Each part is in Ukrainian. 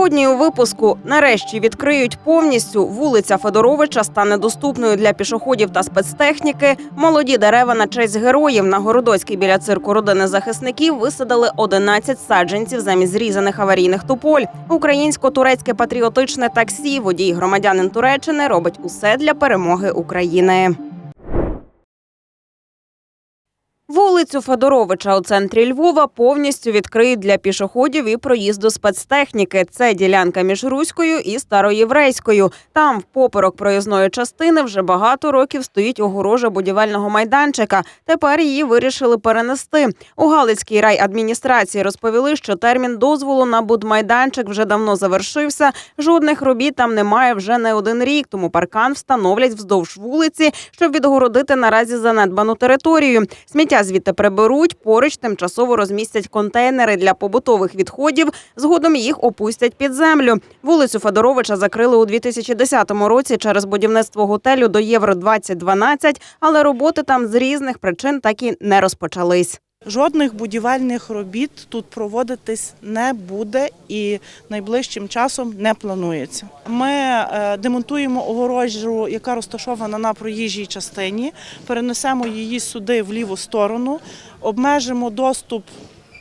Сьогодні у випуску нарешті відкриють повністю вулиця Федоровича стане доступною для пішоходів та спецтехніки. Молоді дерева на честь героїв на Городоцькій біля цирку родини захисників висадили 11 саджанців замість зрізаних аварійних тополь. Українсько-турецьке патріотичне таксі. Водій громадянин Туреччини робить усе для перемоги України. Вулицю Федоровича у центрі Львова повністю відкриють для пішоходів і проїзду спецтехніки. Це ділянка між Руською і Староєврейською. Там, в поперек проїзної частини, вже багато років стоїть огорожа будівельного майданчика. Тепер її вирішили перенести. У Галицькій райадміністрації розповіли, що термін дозволу на будмайданчик вже давно завершився. Жодних робіт там немає вже не один рік. Тому паркан встановлять вздовж вулиці, щоб відгородити наразі занедбану територію. Сміття звідти приберуть. Поруч тимчасово розмістять контейнери для побутових відходів. Згодом їх опустять під землю. Вулицю Федоровича закрили у 2010 році через будівництво готелю до Євро 2012 але роботи там з різних причин так і не розпочались. Жодних будівельних робіт тут проводитись не буде і найближчим часом не планується. Ми е, демонтуємо огорожу, яка розташована на проїжджій частині, перенесемо її сюди в ліву сторону, обмежимо доступ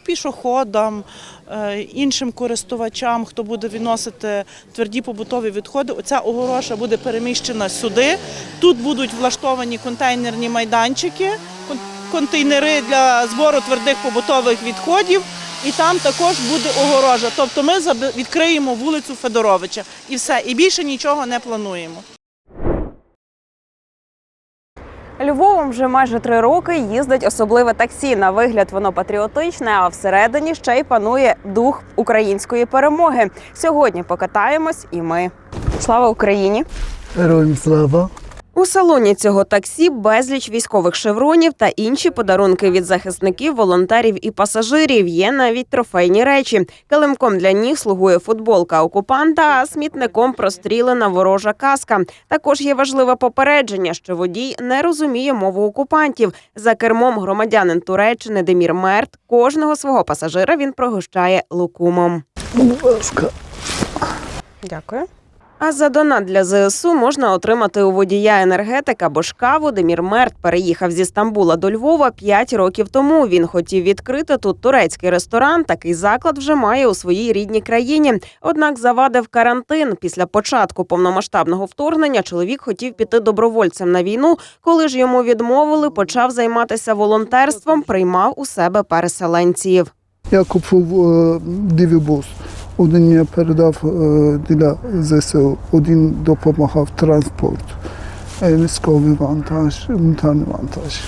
пішоходам, е, іншим користувачам, хто буде відносити тверді побутові відходи. Оця огорожа буде переміщена сюди. Тут будуть влаштовані контейнерні майданчики, контейнери для збору твердих побутових відходів. І там також буде огорожа. Тобто ми відкриємо вулицю Федоровича і все. І більше нічого не плануємо. Львовом вже майже три роки їздить особливе таксі. На вигляд воно патріотичне, а всередині ще й панує дух української перемоги. Сьогодні покатаємось і ми. Слава Україні! Героям слава. У салоні цього таксі безліч військових шевронів та інші подарунки від захисників, волонтерів і пасажирів. Є навіть трофейні речі. Килимком для ніг слугує футболка окупанта, а смітником прострілена ворожа каска. Також є важливе попередження, що водій не розуміє мову окупантів. За кермом громадянин Туреччини Демір Мерт кожного свого пасажира він пригощає лукумом. Будь ласка. Дякую. А за донат для ЗСУ можна отримати у водія енергетика або ж каву. Демір Мерт переїхав зі Стамбула до Львова 5 років тому. Він хотів відкрити тут турецький ресторан. Такий заклад вже має у своїй рідній країні. Однак завадив карантин. Після початку повномасштабного вторгнення чоловік хотів піти добровольцем на війну. Коли ж йому відмовили, почав займатися волонтерством, приймав у себе переселенців. Я купив е, дивібус. Один я передав е, для ЗСУ, один допомагав транспорт, е, військовий вантаж, гуманітарний вантаж.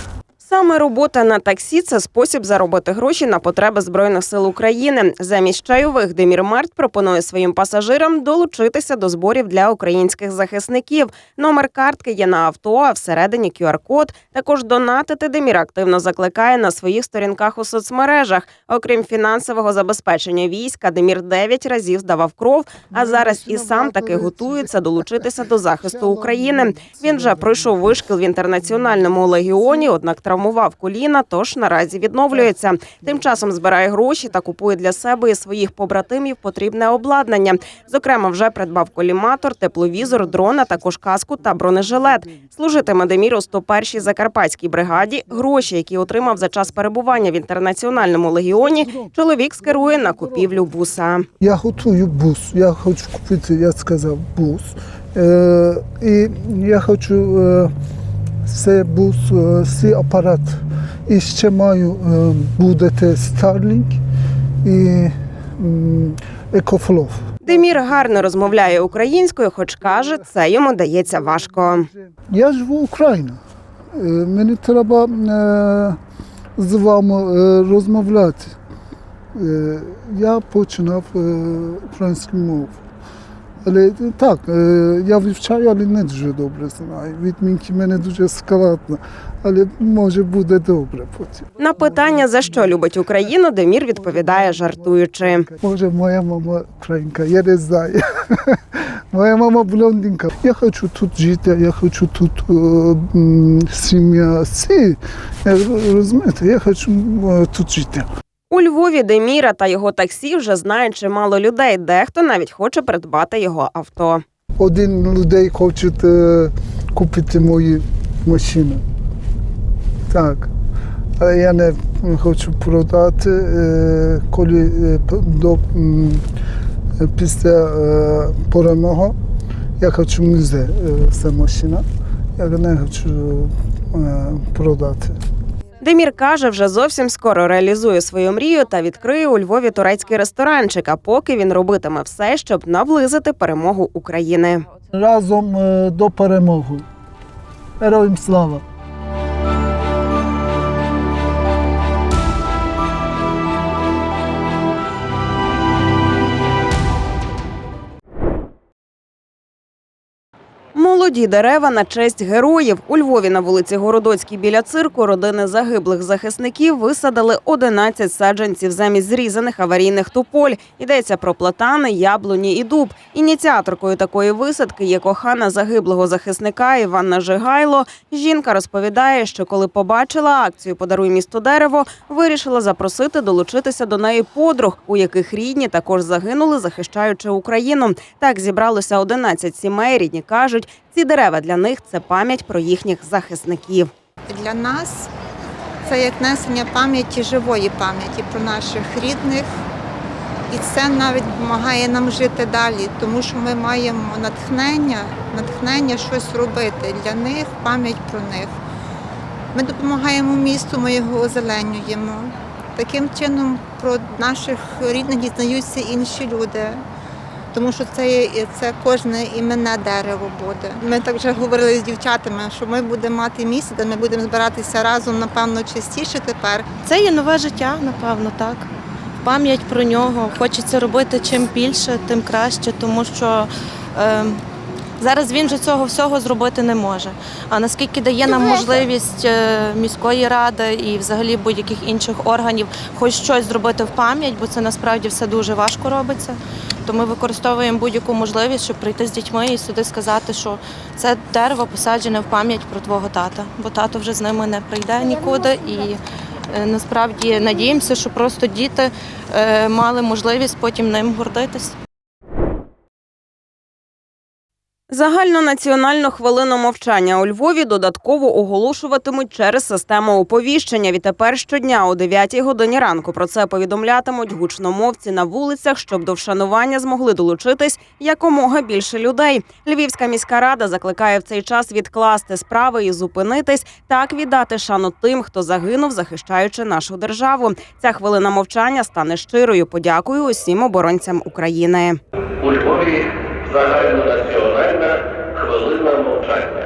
Саме робота на таксі це спосіб заробити гроші на потреби збройних сил України. Замість чайових Демір Март пропонує своїм пасажирам долучитися до зборів для українських захисників. Номер картки є на авто, а всередині QR-код. Також донатити Демір активно закликає на своїх сторінках у соцмережах. Окрім фінансового забезпечення війська, Демір 9 разів здавав кров. А зараз і сам таки готується долучитися до захисту України. Він вже пройшов вишкіл в інтернаціональному легіоні, однак травмував коліна, тож наразі відновлюється. Тим часом збирає гроші та купує для себе і своїх побратимів потрібне обладнання. Зокрема, вже придбав коліматор, тепловізор, дрон, а також каску та бронежилет. Служитиме Демір у 101-й закарпатській бригаді. Гроші, які отримав за час перебування в інтернаціональному легіоні, чоловік скерує на купівлю буса. Я готую бус, я хочу купити, я сказав, бус. Е, і я хочу е, це бус, е, апарат. І ще маю е, буде Starlink і EcoFlow. Демір гарно розмовляє українською, хоч каже, це йому дається важко. Я живу в Україні. Е, Мені треба з вами розмовляти. Я починав українську мову. Але так, я вивчаю, але не дуже добре знаю. Відмінки мене дуже складно, але може буде добре потім. На питання, за що любить Україну, Демір відповідає жартуючи. Може, моя мама українка, я не знаю. Моя мама блондинка. Я хочу тут жити, я хочу тут е, сім'я. Всі, я, розумієте, я хочу е, тут жити. У Львові Деміра та його таксі вже знають чимало людей. Дехто навіть хоче придбати його авто. Один людей хоче купити мою машину. Так. Але я не хочу продати, е, коли е, до, після е, перемоги я хочу музей ця машина. Я не хочу продати. Демір каже, вже зовсім скоро реалізує свою мрію та відкриє у Львові турецький ресторанчик. А поки він робитиме все, щоб наблизити перемогу України. Разом е, до перемоги. Героям слава! Молоді дерева на честь героїв. У Львові на вулиці Городоцькій біля цирку родини загиблих захисників висадили 11 саджанців замість зрізаних аварійних тополь. Йдеться про платани, яблуні і дуб. Ініціаторкою такої висадки є кохана загиблого захисника Іванна Жигайло. Жінка розповідає, що коли побачила акцію Подаруй місту дерево, вирішила запросити долучитися до неї подруг, у яких рідні також загинули, захищаючи Україну. Так зібралося 11 сімей. Рідні кажуть, ці дерева для них це пам'ять про їхніх захисників. Для нас це як несення пам'яті, живої пам'яті про наших рідних. І це навіть допомагає нам жити далі, тому що ми маємо натхнення, натхнення щось робити для них, пам'ять про них. Ми допомагаємо місту, ми його озеленюємо. Таким чином про наших рідних дізнаються інші люди. Тому що це, це кожне іменне дерево буде. Ми так вже говорили з дівчатами, що ми будемо мати місце, де ми будемо збиратися разом, напевно, частіше тепер. Це є нове життя, напевно, так. Пам'ять про нього. Хочеться робити чим більше, тим краще, тому що е, зараз він же цього всього зробити не може. А наскільки дає нам можливість е, міської ради і взагалі будь-яких інших органів хоч щось зробити в пам'ять, бо це насправді все дуже важко робиться. То ми використовуємо будь-яку можливість, щоб прийти з дітьми і сюди сказати, що це дерево посаджене в пам'ять про твого тата, бо тато вже з ними не прийде нікуди і. Е, Насправді надіємося, що просто діти е, мали можливість потім ним гордитись. Загальнонаціональну хвилину мовчання у Львові додатково оголошуватимуть через систему оповіщення. Відтепер щодня о 9 годині ранку про це повідомлятимуть гучномовці на вулицях, щоб до вшанування змогли долучитись якомога більше людей. Львівська міська рада закликає в цей час відкласти справи і зупинитись, так віддати шану тим, хто загинув, захищаючи нашу державу. Ця хвилина мовчання стане щирою подякою усім оборонцям України. у Львові загальнонаціональна хвилина мовчання.